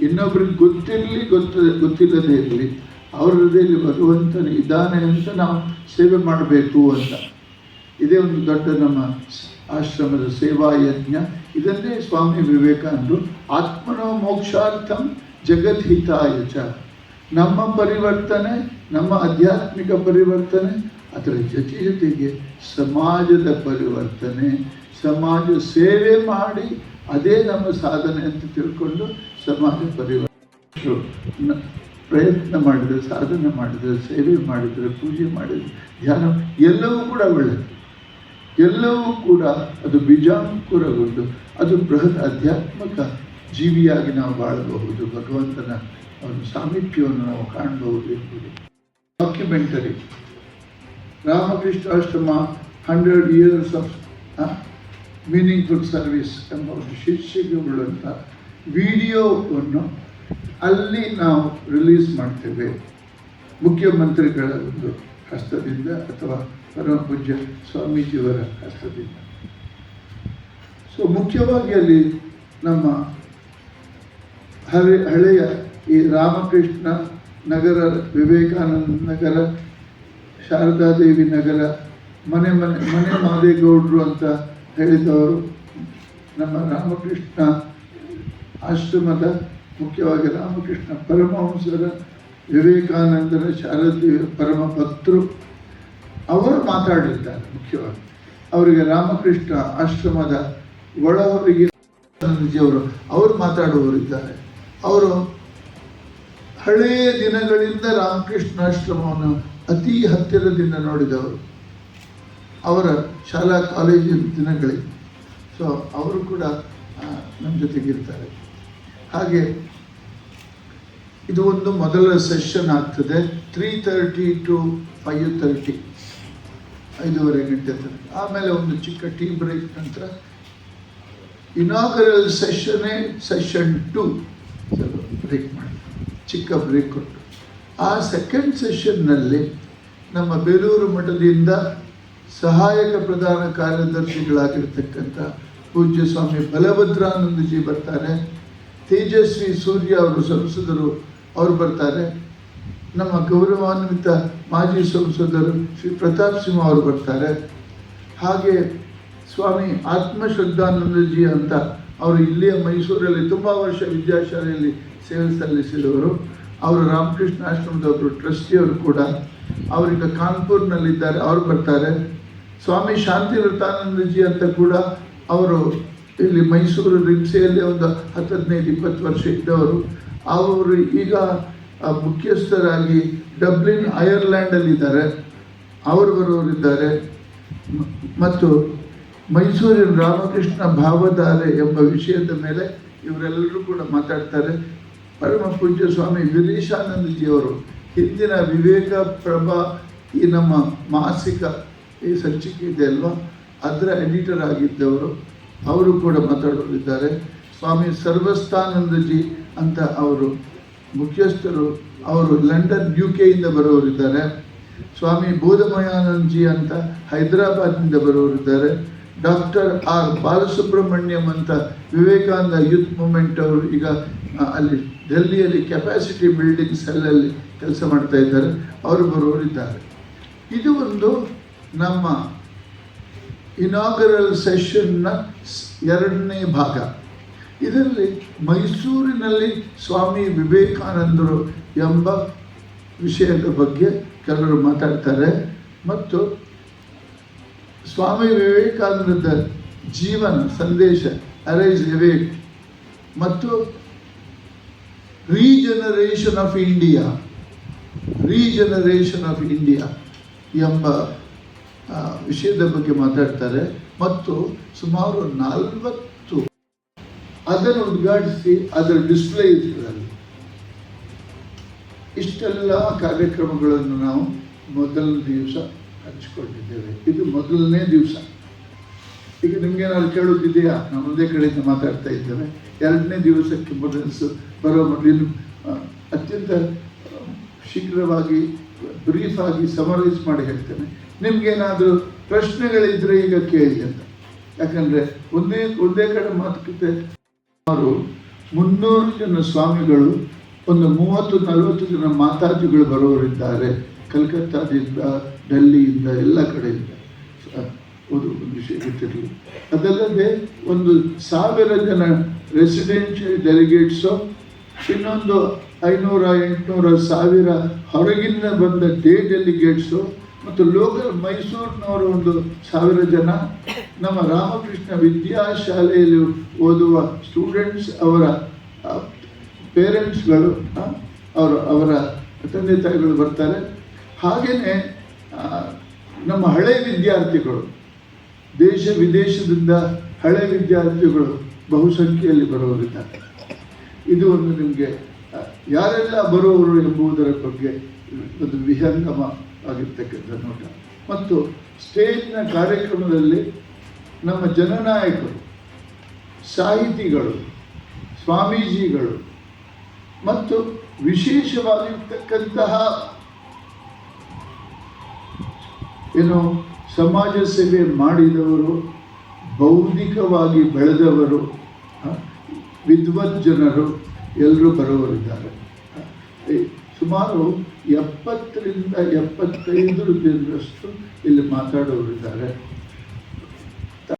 ಇನ್ನೊಬ್ರಿಗೆ ಗೊತ್ತಿರಲಿ, ಗೊತ್ತ, ಗೊತ್ತಿಲ್ಲದೆ ಇರಲಿ, ಅವ್ರ ಹೃದಯದಲ್ಲಿ ಭಗವಂತನ ಇದ್ದಾನೆ ಅಂತ ನಾವು ಸೇವೆ ಮಾಡಬೇಕು ಅಂತ. ಇದೇ ಒಂದು ದೊಡ್ಡ ನಮ್ಮ ಆಶ್ರಮದ ಸೇವಾ ಯಜ್ಞ. ಇದನ್ನೇ ಸ್ವಾಮಿ ವಿವೇಕಾನಂದರು, ಆತ್ಮನೋ ಮೋಕ್ಷಾರ್ಥಂ ಜಗದ್ಹಿತಾಯ ಚ. ನಮ್ಮ ಪರಿವರ್ತನೆ, ನಮ್ಮ ಆಧ್ಯಾತ್ಮಿಕ ಪರಿವರ್ತನೆ, ಅದರ ಜೊತೆ ಜೊತೆಗೆ ಸಮಾಜದ ಪರಿವರ್ತನೆ. ಸಮಾಜ ಸೇವೆ ಮಾಡಿ, ಅದೇ ನಮ್ಮ ಸಾಧನೆ ಅಂತ ತಿಳ್ಕೊಂಡು ಸಮಾಜ ಪರಿವಾರ ಪ್ರಯತ್ನ ಮಾಡಿದರೆ, ಸಾಧನೆ ಮಾಡಿದರೆ, ಸೇವೆ ಮಾಡಿದರೆ, ಪೂಜೆ ಮಾಡಿದರೆ, ಧ್ಯಾನ, ಎಲ್ಲವೂ ಕೂಡ ಒಳ್ಳೆಯದು ಎಲ್ಲವೂ ಕೂಡ ಅದು ಬೀಜಾಂಕುರಗೊಂಡು ಅದು ಬೃಹತ್ ಆಧ್ಯಾತ್ಮಿಕ ಜೀವಿಯಾಗಿ ನಾವು ಬಾಳಬಹುದು. ಭಗವಂತನ ಒಂದು ಸಾಮೀಪ್ಯವನ್ನು ನಾವು ಕಾಣಬಹುದು ಎಂಬುದು documentary Ramakrishnashrama hundred years of meaningful service ಎಂಬ ಒಂದು ಶೀರ್ಷಿಕೆಗಳುಂಥ ವಿಡಿಯೋವನ್ನು ಅಲ್ಲಿ ನಾವು ರಿಲೀಸ್ ಮಾಡ್ತೇವೆ. ಮುಖ್ಯಮಂತ್ರಿಗಳ ಒಂದು ಹಸ್ತದಿಂದ ಅಥವಾ ಪರಮಪೂಜ್ಯ ಸ್ವಾಮೀಜಿಯವರ ಹಸ್ತದಿಂದ. ಸೊ ಮುಖ್ಯವಾಗಿ ಅಲ್ಲಿ ನಮ್ಮ ಹಳೆ, ಹಳೆಯ ಈ ರಾಮಕೃಷ್ಣ ನಗರ, ವಿವೇಕಾನಂದ ನಗರ, ಶಾರದಾದೇವಿ ನಗರ, ಮನೆ ಮನೆ ಮನೆ ಮಾದೇಗೌಡರು ಅಂತ ಹೇಳಿದವರು ನಮ್ಮ ರಾಮಕೃಷ್ಣ ಆಶ್ರಮದ ಮುಖ್ಯವಾಗಿ ರಾಮಕೃಷ್ಣ ಪರಮಹಂಸರ ವಿವೇಕಾನಂದರ ಶಾರದೀಯ ಪರಮ ಅವರು ಮಾತಾಡಿದ್ದಾರೆ ಮುಖ್ಯವಾಗಿ. ಅವರಿಗೆ ರಾಮಕೃಷ್ಣ ಆಶ್ರಮದ ಒಳವರಿಗೆ ಅವರು ಅವರು ಮಾತಾಡುವವರಿದ್ದಾರೆ ಅವರು ಹಳೆಯ ದಿನಗಳಿಂದ ರಾಮಕೃಷ್ಣ ಆಶ್ರಮವನ್ನು ಅತಿ ಹತ್ತಿರದಿಂದ ನೋಡಿದವರು. ಅವರ ಶಾಲಾ ಕಾಲೇಜಿನ ದಿನಗಳಿಗೆ ಸೊ ಅವರು ಕೂಡ ನಮ್ಮ ಜೊತೆಗಿರ್ತಾರೆ. ಹಾಗೆ ಇದು ಒಂದು ಮೊದಲ ಸೆಷನ್ ಆಗ್ತದೆ three thirty to five thirty ಐದೂವರೆ ಗಂಟೆ ತನಕ. ಆಮೇಲೆ ಒಂದು ಚಿಕ್ಕ ಟೀ ಬ್ರೇಕ್ ನಂತರ ಇನಾಗರಲ್ ಸೆಷನೇ ಸೆಷನ್ ಟು ಬ್ರೇಕ್ ಮಾಡಿ. ಚಿಕ್ಕ ಬ್ರೇಕ್ ಕೊಟ್ಟು. ಆ ಸೆಕೆಂಡ್ ಸೆಷನ್ನಲ್ಲಿ ನಮ್ಮ ಬೇಲೂರು ಮಠದಿಂದ ಸಹಾಯಕ ಪ್ರಧಾನ ಕಾರ್ಯದರ್ಶಿಗಳಾಗಿರ್ತಕ್ಕಂಥ ಪೂಜ್ಯ ಸ್ವಾಮಿ ಬಲಭದ್ರಾನಂದಜಿ ಬರ್ತಾರೆ. ತೇಜಸ್ವಿ ಸೂರ್ಯ ಅವರು ಸಂಸದರು ಅವರು ಬರ್ತಾರೆ. ನಮ್ಮ ಗೌರವಾನ್ವಿತ ಮಾಜಿ ಸಂಸದರು ಶ್ರೀ ಪ್ರತಾಪ್ ಸಿಂಹ ಅವರು ಬರ್ತಾರೆ. ಹಾಗೆ ಸ್ವಾಮಿ ಆತ್ಮಶ್ರದ್ಧಾನಂದಜಿ ಅಂತ ಅವರು ಇಲ್ಲಿಯ ಮೈಸೂರಲ್ಲಿ ತುಂಬ ವರ್ಷ ವಿದ್ಯಾಶಾಲೆಯಲ್ಲಿ ಸೇವೆ ಸಲ್ಲಿಸಿದವರು. ಅವರು ರಾಮಕೃಷ್ಣ ಆಶ್ರಮದವರು, ಟ್ರಸ್ಟಿಯವರು ಕೂಡ. ಅವರೀಗ ಕಾನ್ಪುರ್ನಲ್ಲಿದ್ದಾರೆ, ಅವರು ಬರ್ತಾರೆ. ಸ್ವಾಮಿ ಶಾಂತಿ ವೃತಾನಂದಜಿ ಅಂತ ಕೂಡ ಅವರು ಇಲ್ಲಿ ಮೈಸೂರು ರಿಮ್ಸೆಯಲ್ಲಿ ಒಂದು ಹತ್ತು ಹದಿನೈದು ಇಪ್ಪತ್ತು ವರ್ಷ ಇದ್ದವರು. ಅವರು ಈಗ ಮುಖ್ಯಸ್ಥರಾಗಿ ಡಬ್ಲಿನ್ ಐರ್ಲ್ಯಾಂಡಲ್ಲಿದ್ದಾರೆ ಅವರು ಬರುವವರಿದ್ದಾರೆ. ಮತ್ತು ಮೈಸೂರಿನ ರಾಮಕೃಷ್ಣ ಭಾವಧಾರೆ ಎಂಬ ವಿಷಯದ ಮೇಲೆ ಇವರೆಲ್ಲರೂ ಕೂಡ ಮಾತಾಡ್ತಾರೆ. ಪರಮ ಪೂಜ್ಯ ಸ್ವಾಮಿ ವೀರೇಶಾನಂದಜಿಯವರು ಹಿಂದಿನ ವಿವೇಕ ಪ್ರಭಾ ಈ ನಮ್ಮ ಮಾಸಿಕ ಈ ಸಂಚಿಕೆ ಇದೆ ಅಲ್ವಾ? ಅದರ ಎಡಿಟರ್ ಆಗಿದ್ದವರು. ಅವರು ಕೂಡ ಮಾತಾಡೋರಿದ್ದಾರೆ ಸ್ವಾಮಿ ಸರ್ವಸ್ಥಾನಂದಜಿ ಅಂತ ಅವರು ಮುಖ್ಯಸ್ಥರು, ಅವರು ಲಂಡನ್ ಯು ಕೆಯಿಂದ ಬರೋರಿದ್ದಾರೆ. ಸ್ವಾಮಿ ಬೋಧಮಯಾನಂದ್ಜಿ ಅಂತ ಹೈದರಾಬಾದ್ನಿಂದ ಬರೋರಿದ್ದಾರೆ. ಡಾಕ್ಟರ್ ಆರ್ ಬಾಲಸುಬ್ರಹ್ಮಣ್ಯಂ ಅಂತ ವಿವೇಕಾನಂದ ಯೂತ್ ಮೂಮೆಂಟ್ ಅವರು ಈಗ ಅಲ್ಲಿ ಡೆಲ್ಲಿಯಲ್ಲಿ ಕೆಪಾಸಿಟಿ ಬಿಲ್ಡಿಂಗ್ ಸೆಲ್ಲಲ್ಲಿ ಕೆಲಸ ಮಾಡ್ತಾ ಇದ್ದಾರೆ. ಅವರು ಬರೋರಿದ್ದಾರೆ. ಇದು ಒಂದು ನಮ್ಮ ಇನಾಗರಲ್ ಸೆಷನ್ನ ಎರಡನೇ ಭಾಗ. ಇದರಲ್ಲಿ ಮೈಸೂರಿನಲ್ಲಿ ಸ್ವಾಮಿ ವಿವೇಕಾನಂದರು ಎಂಬ ವಿಷಯದ ಬಗ್ಗೆ ಕೆಲವರು ಮಾತಾಡ್ತಾರೆ. ಮತ್ತು ಸ್ವಾಮಿ ವಿವೇಕಾನಂದದ ಜೀವನ ಸಂದೇಶ ಅರೈಸ್ ವಿವೇಕ್ ಮತ್ತು regeneration of India, regeneration of India ಎಂಬ ವಿಷಯದ ಬಗ್ಗೆ ಮಾತಾಡ್ತಾರೆ. ಮತ್ತು ಸುಮಾರು ನಲವತ್ತು ಅದನ್ನು ಉದ್ಘಾಟಿಸಿ ಅದರ ಡಿಸ್ಪ್ಲೇ ಇರ್ತದೆ ಇಷ್ಟೆಲ್ಲ ಕಾರ್ಯಕ್ರಮಗಳನ್ನು ನಾವು ಮೊದಲನೇ ದಿವಸ ಹಂಚಿಕೊಂಡಿದ್ದೇವೆ. ಇದು ಮೊದಲನೇ ದಿವಸ. ಈಗ ನಿಮ್ಗೇನಾದ್ರು ಕೇಳೋದಿದೆಯಾ ನಾವು ಒಂದೇ ಕಡೆಯಿಂದ ಮಾತಾಡ್ತಾ ಇದ್ದೇವೆ ಎರಡನೇ ದಿವಸಕ್ಕೆ ಮೊದಲು ಬರೋ ಮೊದಲು ಅತ್ಯಂತ ಶೀಘ್ರವಾಗಿ ಬ್ರೀಫ್ ಆಗಿ ಸಮರೈಸ್ ಮಾಡಿ ಹೇಳ್ತೇನೆ. ನಿಮ್ಗೇನಾದರೂ ಪ್ರಶ್ನೆಗಳಿದ್ರೆ ಈಗ ಕೇಳಿ ಅಂತ. ಯಾಕಂದರೆ ಒಂದೇ ಒಂದೇ ಕಡೆ ಮಾತುಕತೆ ಅವರು ಮುನ್ನೂರು ಜನ ಸ್ವಾಮಿಗಳು, ಒಂದು ಮೂವತ್ತು, ನಲವತ್ತು ಜನ ಮಾತಾಜಿಗಳು ಬರೋರಿದ್ದಾರೆ ಕಲ್ಕತ್ತಾದಿಂದ, ಡೆಲ್ಲಿಯಿಂದ, ಎಲ್ಲ ಕಡೆಯಿಂದ. ಒಂದು ವಿಷಯ ಗೊತ್ತಿರಲಿ. ಅದಲ್ಲದೆ ಒಂದು ಸಾವಿರ ಜನ ರೆಸಿಡೆನ್ಷಿಯಲ್ ಡೆಲಿಗೇಟ್ಸು ಇನ್ನೊಂದು ಐನೂರ, ಎಂಟುನೂರ, ಸಾವಿರ ಹೊರಗಿಂದ ಬಂದ ಡೇ ಡೆಲಿಗೇಟ್ಸು ಮತ್ತು ಲೋಕಲ್ ಮೈಸೂರಿನವರು ಒಂದು ಸಾವಿರ ಜನ ನಮ್ಮ ರಾಮಕೃಷ್ಣ ವಿದ್ಯಾಶಾಲೆಯಲ್ಲಿ ಓದುವ ಸ್ಟೂಡೆಂಟ್ಸ್ ಅವರ ಪೇರೆಂಟ್ಸ್ಗಳು ಅವರು, ಅವರ ತಂದೆ ತಾಯಿಗಳು ಬರ್ತಾರೆ. ಹಾಗೆಯೇ ನಮ್ಮ ಹಳೆ ವಿದ್ಯಾರ್ಥಿಗಳು, ದೇಶ ವಿದೇಶದಿಂದ ಹಳೆ ವಿದ್ಯಾರ್ಥಿಗಳು ಬಹುಸಂಖ್ಯೆಯಲ್ಲಿ ಬರುವುದಿಲ್ಲ ಇದು ಒಂದು ನಿಮಗೆ ಯಾರೆಲ್ಲ ಬರುವವರು ಎಂಬುದರ ಬಗ್ಗೆ ಒಂದು ವಿಹಂಗಮ ಆಗಿರ್ತಕ್ಕಂಥ ನೋಟ. ಮತ್ತು ಸ್ಟೇಜ್ನ ಕಾರ್ಯಕ್ರಮದಲ್ಲಿ ನಮ್ಮ ಜನನಾಯಕರು, ಸಾಹಿತಿಗಳು, ಸ್ವಾಮೀಜಿಗಳು ಮತ್ತು ವಿಶೇಷವಾಗಿರ್ತಕ್ಕಂತಹ ಏನು ಸಮಾಜ ಸೇವೆ ಮಾಡಿದವರು, ಬೌದ್ಧಿಕವಾಗಿ ಬೆಳೆದವರು ವಿದ್ವತ್ ಜನರು ಎಲ್ಲರೂ ಬರುವರಿದ್ದಾರೆ ಸುಮಾರು ಎಪ್ಪತ್ತರಿಂದ ಎಪ್ಪತ್ತೈದು ಜನರಷ್ಟು ಇಲ್ಲಿ ಮಾತಾಡೋರಿದ್ದಾರೆ.